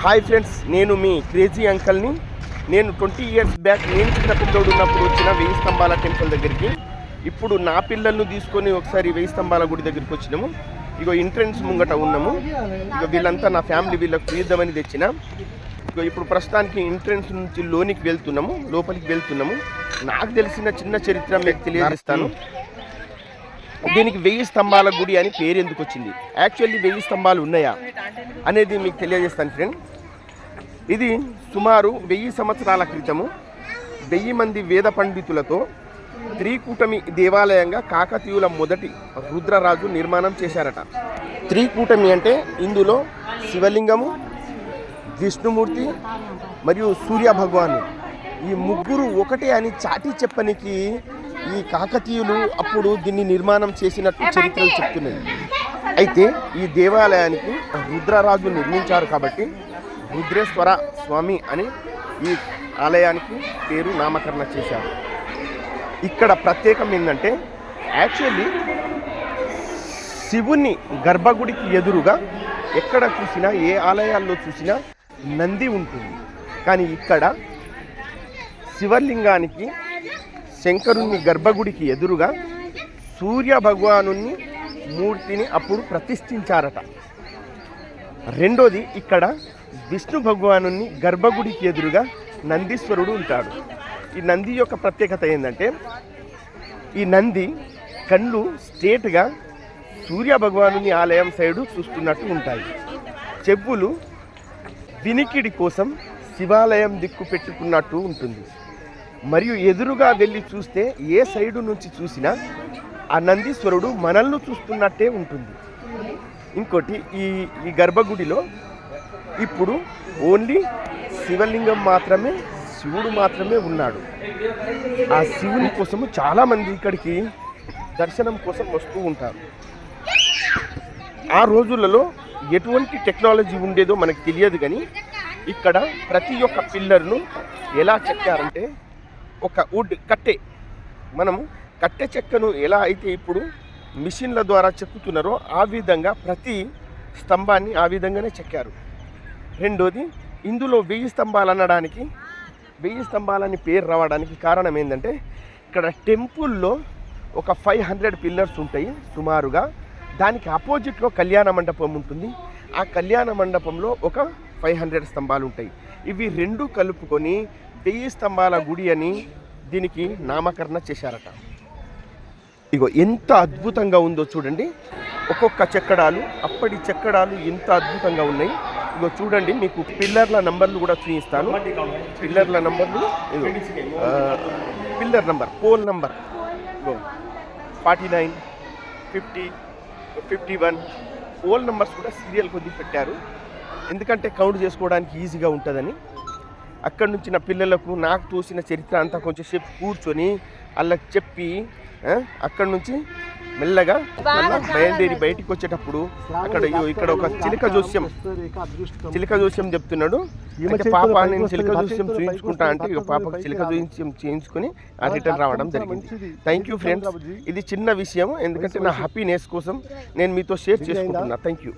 Hi friends నేను మీ crazy అంకల్ని. నేను twenty years back నేను చిన్న పిల్లోడు ఉన్నప్పుడు వచ్చిన వెయ్యి స్తంభాల టెంపుల్ దగ్గరికి. ఇప్పుడు నా పిల్లలను తీసుకొని ఒకసారి వెయ్యి స్తంభాల గుడి దగ్గరికి వచ్చినాము. ఇగో ఎంట్రన్స్ ముంగట ఉన్నాము. ఇక వీళ్ళంతా నా ఫ్యామిలీ వీళ్ళకి తీద్దామని తెచ్చిన. ఇగో ఇప్పుడు ప్రస్తుతానికి ఎంట్రన్స్ నుంచి లోనికి వెళ్తున్నాము లోపలికి వెళ్తున్నాము. నాకు తెలిసిన చిన్న చరిత్ర మీకు తెలియజేస్తాను. దీనికి వెయ్యి స్తంభాల గుడి అని పేరు ఎందుకు వచ్చింది యాక్చువల్లీ వెయ్యి స్తంభాలు ఉన్నాయా? అనేది మీకు తెలియజేస్తాను ఫ్రెండ్ ఇది సుమారు వెయ్యి సంవత్సరాల క్రితము వెయ్యి మంది వేద పండితులతో త్రికూటమి దేవాలయంగా కాకతీయుల మొదటి రుద్రరాజు నిర్మాణం చేశారట. త్రికూటమి అంటే ఇందులో శివలింగము విష్ణుమూర్తి మరియు సూర్య భగవాను ఈ ముగ్గురు ఒకటే అని చాటి చెప్పనికి ఈ కాకతీయులు అప్పుడు దీన్ని నిర్మాణం చేసినట్టు చరిత్రలు చెప్తున్నాయి. అయితే ఈ దేవాలయానికి రుద్రరాజు నిర్మించారు కాబట్టి రుద్రేశ్వర స్వామి అని ఈ ఆలయానికి పేరు నామకరణ చేశారు. ఇక్కడ ప్రత్యేకం ఏంటంటే యాక్చువల్లీ శివుని గర్భగుడికి ఎదురుగా ఎక్కడ చూసినా ఏ ఆలయాల్లో చూసినా నంది ఉంటుంది. కానీ ఇక్కడ శివలింగానికి శంకరుని గర్భగుడికి ఎదురుగా సూర్య భగవాను మూర్తిని అప్పుడు ప్రతిష్ఠించారట. రెండోది ఇక్కడ విష్ణు భగవాను గర్భగుడికి ఎదురుగా నందీశ్వరుడు ఉంటాడు. ఈ నంది యొక్క ప్రత్యేకత ఏంటంటే ఈ నంది కళ్ళు స్ట్రేట్గా సూర్య భగవాను ఆలయం సైడు చూస్తున్నట్టు ఉంటాయి. చెప్పులు వినికిడి కోసం శివాలయం దిక్కు పెట్టుకున్నట్టు ఉంటుంది. మరియు ఎదురుగా వెళ్ళి చూస్తే ఏ సైడు నుంచి చూసినా ఆ నందీశ్వరుడు మనల్ని చూస్తున్నట్టే ఉంటుంది. ఇంకోటి ఈ ఈ గర్భగుడిలో ఇప్పుడు ఓన్లీ శివలింగం మాత్రమే శివుడు మాత్రమే ఉన్నాడు. ఆ శివుని కోసము చాలామంది ఇక్కడికి దర్శనం కోసం వస్తూ ఉంటారు. ఆ రోజులలో ఎటువంటి టెక్నాలజీ ఉండేదో మనకు తెలియదు కానీ ఇక్కడ ప్రతి ఒక్క పిల్లర్ను ఎలా చెక్కారంటే ఒక వుడ్ కట్టె. మనం కట్టె చెక్కను ఎలా అయితే ఇప్పుడు మిషన్ల ద్వారా చెక్కుతున్నారో ఆ విధంగా ప్రతి స్తంభాన్ని ఆ విధంగానే చెక్కారు. రెండోది ఇందులో వెయ్యి స్తంభాలు అనడానికి వెయ్యి స్తంభాలని పేరు రావడానికి కారణం ఏంటంటే ఇక్కడ టెంపుల్లో ఒక ఫైవ్ హండ్రెడ్ పిల్లర్స్ ఉంటాయి సుమారుగా. దానికి ఆపోజిట్లో కళ్యాణ మండపం ఉంటుంది. ఆ కళ్యాణ మండపంలో ఒక ఫైవ్ హండ్రెడ్ స్తంభాలు ఉంటాయి. ఇవి రెండు కలుపుకొని వెయ్యి స్తంభాల గుడి అని దీనికి నామకరణ చేశారట. ఇగో ఎంత అద్భుతంగా ఉందో చూడండి. ఒక్కొక్క చెక్కడాలు అప్పటి చెక్కడాలు ఎంత అద్భుతంగా ఉన్నాయి. ఇగో చూడండి మీకు పిల్లర్ల నంబర్లు కూడా చూపిస్తాను. పిల్లర్ల నంబర్లు పిల్లర్ నంబర్ పోల్ నంబర్. ఇగో forty nine fifty fifty one pole numbers కూడా సీరియల్ కొద్ది పెట్టారు. ఎందుకంటే కౌంట్ చేసుకోవడానికి ఈజీగా ఉంటుందని. అక్కడి నుంచి నా పిల్లలకు నాకు తోసిన చరిత్ర అంతా కొంచెం సేపు కూర్చొని వాళ్ళకి చెప్పి అక్కడి నుంచి మెల్లగా మళ్ళా బయలుదేరి బయటికి వచ్చేటప్పుడు అక్కడ ఇక్కడ ఒక చిలుక జోస్యం చిలుక జోస్యం చెప్తున్నాడు. అంటే పాప నేను చిలుక జోస్యం చూయించుకుంటా అంటే ఇక పాపకు చిలుక జోస్యం చేయించుకొని ఆ రిటర్న్ రావడం జరిగింది. థ్యాంక్ యూ ఫ్రెండ్స్ ఇది చిన్న విషయం ఎందుకంటే నా హ్యాపీనెస్ కోసం నేను మీతో షేర్ చేసుకుంటున్నా. Thank you